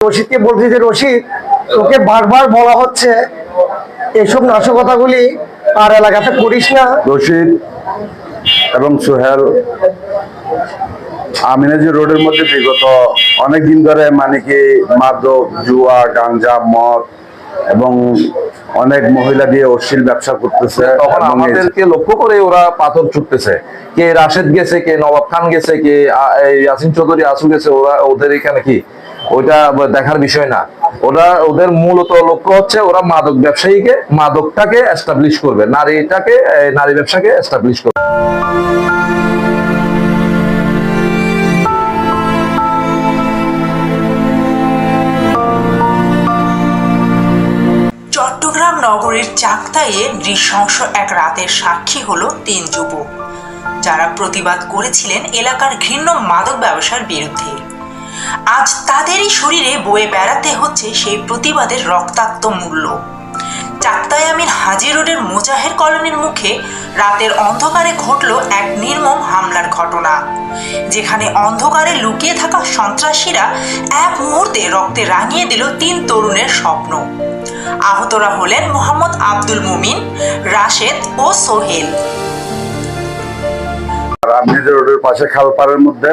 রশিদকে বলছি যে রশিদ তোকে বারবার বলা হচ্ছে এসব নাশকতাগুলি আর এলাকাতে করিস না। রশিদ এবং সোহেল আমিনাজি রোডের মধ্যে বিগত অনেক দিন ধরে মানে কি মাদক জুয়া গাঞ্জা মদ এবং অনেক মহিলা দিয়ে অশ্লীল ব্যবসা করতেছে তখন আমাদেরকে লক্ষ্য করে ওরা পাথর ছুটতেছে। কে রাশেদ গেছে কে নবাব খান গেছে কে ইয়াসিন চৌধুরী আসু গেছে ওরা ওদের এখানে কি? ওইটা দেখার বিষয় না। ওরা ওদের মূলত লক্ষ্য হচ্ছে ওরা মাদক ব্যবসায়ীকে, মাদকটাকে এস্টাবলিশ করবে, নারীটাকে নারী ব্যবসাকে এস্টাবলিশ করবে। চট্টগ্রাম নগরের চাকতাইয়ে নৃশংস এক রাতের সাক্ষী হলো তিন যুবক। যারা প্রতিবাদ করেছিলেন এলাকার ঘৃণ্য মাদক ব্যবসার বিরুদ্ধে। আজ তাদেরই শরীরে বয়ে বেড়াতে হচ্ছে সেই প্রতিবাদের রক্তাক্ত মূল্য। চাকতাই আমির হাজি রোডের মোজাহের কলোনির মুখে রাতের অন্ধকারে ঘটল এক নির্মম হামলার ঘটনা। যেখানে অন্ধকারে লুকিয়ে থাকা সন্ত্রাসীরা এক মুহূর্তে রক্তে রাঙিয়ে দিল তিন তরুণের স্বপ্ন। আহতরা হলেন মোহাম্মদ আব্দুল মুমিন, রাশেদ ও সোহেল। আর আমিনাজি রোডের পাশে খালপাড়ের মধ্যে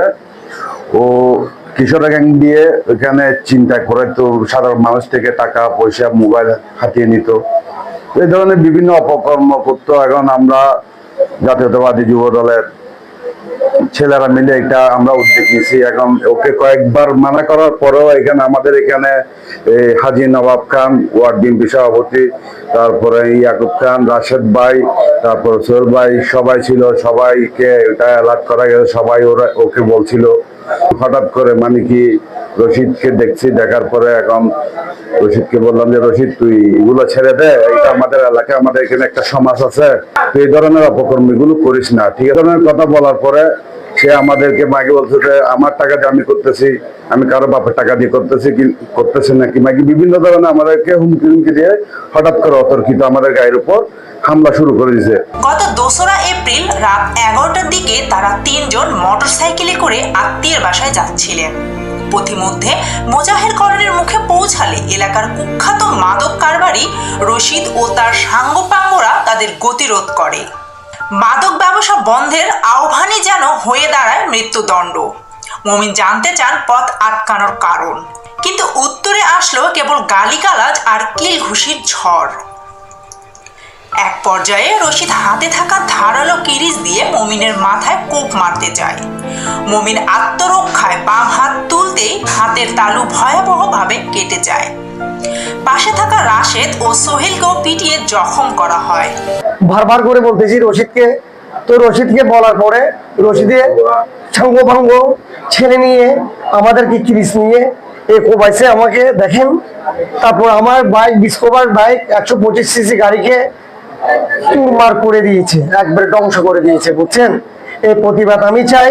ও কিশোর গ্যাং দিয়ে ওখানে চিন্তা করে তো সাধারণ মানুষ থেকে টাকা, পয়সা মোবাইল হাতিয়ে নিত। এই ধরনের বিভিন্ন অপকর্ম করতো। এখন আমরা জাতীয়তাবাদী যুব দলের ছেলেরা মিলে এটা আমরা উদ্যোগ নিয়েছি। এখন ওকে কয়েকবার মানা করার পরেও এখানে আমাদের এখানে হাজি নবাব খান, ওয়ার্ড বিএনপি সভাপতি, তারপরে ইয়াকুব খান, রাশেদ ভাই, তারপর সোহেল ভাই, সবাই ছিল। সবাইকে এটা অ্যালার্ট করা গেছে সবাই ওরা ওকে বলছিল। হঠাৎ করে মানে কি রশিদকে দেখছি, দেখার পরে এখন রশিদকে বললাম যে, রশিদ, তুই এগুলো ছেড়ে দে এটা আমাদের এলাকায় আমাদের এখানে একটা সমাজ আছে, তুই এই ধরনের অপকর্ম এগুলো করিস না। ঠিক ধরনের কথা বলার পরে সে আমাদেরকে মাকে বলছে যে, আমার টাকা দিয়ে আমি করতেছি, আমি কারও বাপের টাকা দিয়ে করতেছি কি, করতেছি নাকি? মাকি বিভিন্ন ধরনের আমাদেরকে হুমকি হুমকি দিয়ে হঠাৎ করে অতর্কিত আমাদের গায়ের উপর হামলা শুরু করে দিয়েছে গত দোসরা এপ্রিল রাত এগারোটার দিকে তারা তিনজন মোটরসাইকেলে করে আত্মীয়ের বাসায় যাচ্ছিলেন। পথিমধ্যে মোজাহের কলোনির মুখে পৌঁছালে এলাকার কুখ্যাত মাদক কারবারি রশিদ ও তার সাঙ্গপাঙ্গরা তাদের গতিরোধ করে। মাদক ব্যবসা বন্ধের আহ্বানই যেন হয়ে দাঁড়ায় মৃত্যুদণ্ড। মমিন জানতে চান পথ আটকানোর কারণ। কিন্তু উত্তরে আসলো কেবল গালিগালাজ আর কিল ঘুষির ঝড়। এক পর্যায়ে রশিদ হাতে থাকা ধারালো কিরিচ দিয়ে মমিনের মাথায় কোপ মারতে যায় মমিন আত্মরক্ষায় বাম হাত তুলতেই হাতের তালু ভয়াবহভাবে কেটে যায়। পাশে থাকা রাশেদ ও সোহেলকেও পিটিয়ে জখম করা হয়। বারবার করে বলতেছি রশিদকে। তো রশিদকে বলার পরে রশিদে সাঙ্গভঙ্গ ছেড়ে নিয়ে আমাদেরকে কিরিস নিয়ে এ কোবাইছে আমাকে দেখেন। তারপর আমার বাইক ডিসকভার বাইক একশো পঁচিশ সিসি গাড়িকে চুরমার করে দিয়েছে একবারে ধ্বংস করে দিয়েছে বুঝছেন? এই প্রতিবাদ আমি চাই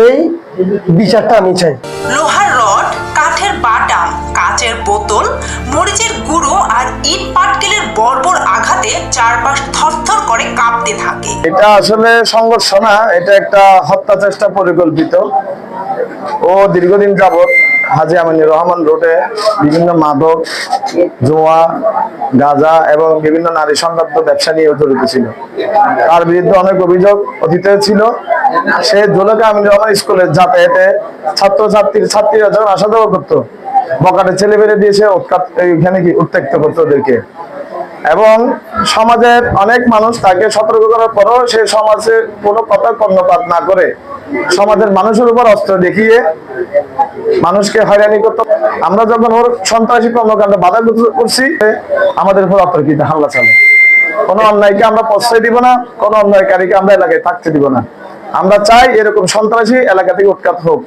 এই বিচারটা আমি চাই। লোহার রড কাঠের বোতল, মরিচের গুঁড়ো আর ইট পাটকেলের বর্বর আঘাতে চারপাশ থরথর করে কাঁপতে থাকে। এটা আসলে সংঘর্ষ না, এটা একটা হত্যা চেষ্টা পরিকল্পিত। ও দীর্ঘদিন যাবৎ হাজি আমিনুর রহমান রোডে বিভিন্ন মাদক, জোয়া, গাঁজা এবং বিভিন্ন নারী সংক্রান্ত ব্যবসা নিয়ে জড়িত ছিল। তার বিরুদ্ধে অনেক অভিযোগ অতীতে ছিল। সে জোলকা আমিনুর রহমান স্কুলে যাতায়াতে ছাত্র ছাত্রীর ছাত্রীরা যখন আসা যাওয়া করতো। বকাটে ছেলে বেড়ে দিয়েছে এখানে কি উত্ত্যক্ত করতো ওদেরকে? এবং সমাজের অনেক মানুষ তাকে সতর্ক করার পরও সে সমাজে কোনো কথা কর্ণপাত না করে। সমাজের মানুষের উপর অস্ত্র দেখিয়ে মানুষকে হয়রানি করতো আমরা যখন ওর সন্ত্রাসী কর্মকাণ্ডে বাধা করছি, আমাদের উপর অতর্কিত হামলা চালে কোনো অন্যায়কে আমরা প্রশ্রয় দিব না, কোনো অন্যায়কারীকে আমরা এলাকায় থাকতে দিব না। আমরা চাই এরকম সন্ত্রাসী এলাকা থেকে উৎখাত হোক।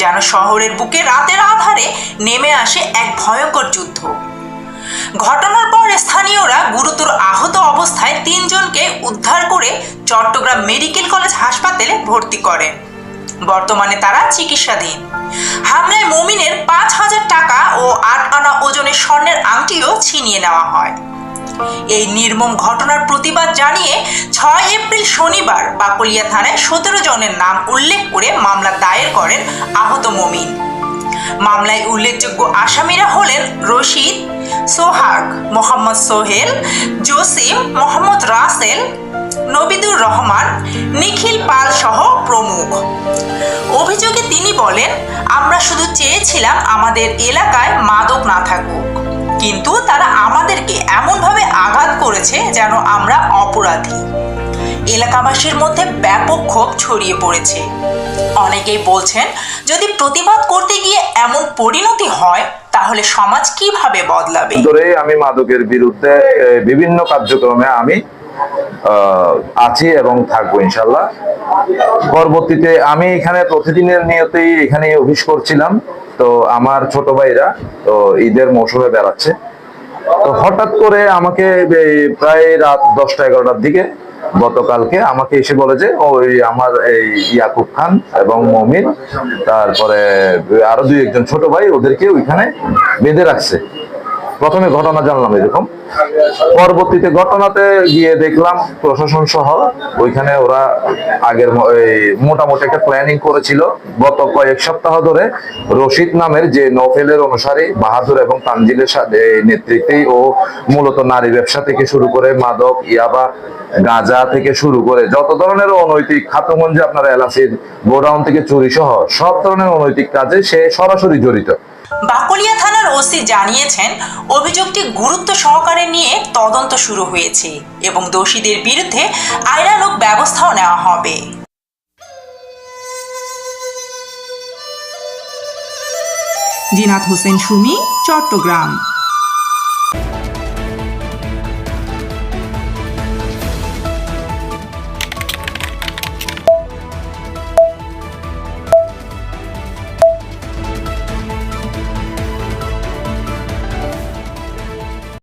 যেন শহরের বুকে রাতের আধারে নেমে আসে এক ভয়ঙ্কর যুদ্ধ। ঘটনার পর স্থানীয়রা গুরুতর আহত অবস্থায় তিনজনকে উদ্ধার করে চট্টগ্রাম মেডিকেল কলেজ হাসপাতালে ভর্তি করেন বর্তমানে তারা চিকিৎসাধীন। হামলায় মমিনের পাঁচ হাজার টাকা ও আট আনা ওজনের স্বর্ণের আংটিও ছিনিয়ে নেওয়া হয়। এই নির্মম ঘটনার প্রতিবাদ জানিয়ে ছয় এপ্রিল শনিবার বাকলিয়া থানায় সতেরো জনের নাম উল্লেখ করে মামলা দায়ের করেন আহত মমিন। মামলায় উল্লেখযোগ্য আসামিরা হলেন রশিদ, সোহাগ মোহাম্মদ সোহেল, জসিম মোহাম্মদ রাসেল, নবিদুর রহমান, নিখিল পাল সহ প্রমুখ। অভিযোগে তিনি বলেন, আমরা শুধু চেয়েছিলাম আমাদের এলাকায় মাদক না থাকুক। কিন্তু তারা আমাদেরকে এমনভাবে আঘাত করেছে যেন আমরা অপরাধী। এলাকাবাসীর মধ্যে ব্যাপক ক্ষোভ ছড়িয়ে পড়েছে। অনেকেই বলছেন, যদি প্রতিবাদ করতে গিয়ে এমন পরিণতি হয়, তাহলে সমাজ কীভাবে বদলাবে? ধরে আমি মাদকের বিরুদ্ধে বিভিন্ন কার্যক্রমে আমি আছি এবং থাকব, ইনশাল্লাহ। পরবর্তীতে আমি এখানে প্রতিদিনের নিয়তেই এখানে অফিস করছিলাম। তো আমার ছোট ভাইরা, তো ঈদের মৌসুমে বেড়াচ্ছে। তো হঠাৎ করে আমাকে প্রায় রাত দশটা এগারোটার দিকে গতকালকে আমাকে এসে বলে যে, ওই আমার এই ইয়াকুব খান এবং মমিন, তারপরে আরও দুই একজন ছোট ভাই ওদেরকে ওইখানে বেঁধে রাখছে। প্রথমে ঘটনা জানলাম এরকম। পরবর্তীতে ঘটনাতে গিয়ে দেখলাম প্রশাসন সহ ওইখানে ওরা আগের মোটামুটি একটা প্ল্যানিং করেছিল। গত কয়েক সপ্তাহ ধরে রশিদ নামের যে নৌফেলের অনুসারী বাহাদুর এবং তানজিলের সাথে নেতৃত্বেই ও মূলত নারী ব্যবসা থেকে শুরু করে মাদক, ইয়াবা, গাঁজা থেকে শুরু করে যত ধরনের অনৈতিক খাতগঞ্জে আপনার এলাচির গোডাউন থেকে চুরি সহ সব ধরনের অনৈতিক কাজে সে সরাসরি জড়িত। বাকলিয়া থানার ওসি জানিয়েছেন, অভিযোগটি গুরুত্ব সহকারে নিয়ে তদন্ত শুরু হয়েছে এবং দোষীদের বিরুদ্ধে আইনানুক ব্যবস্থাও নেওয়া হবে। জিনাত হোসেন সুমি, চট্টগ্রাম।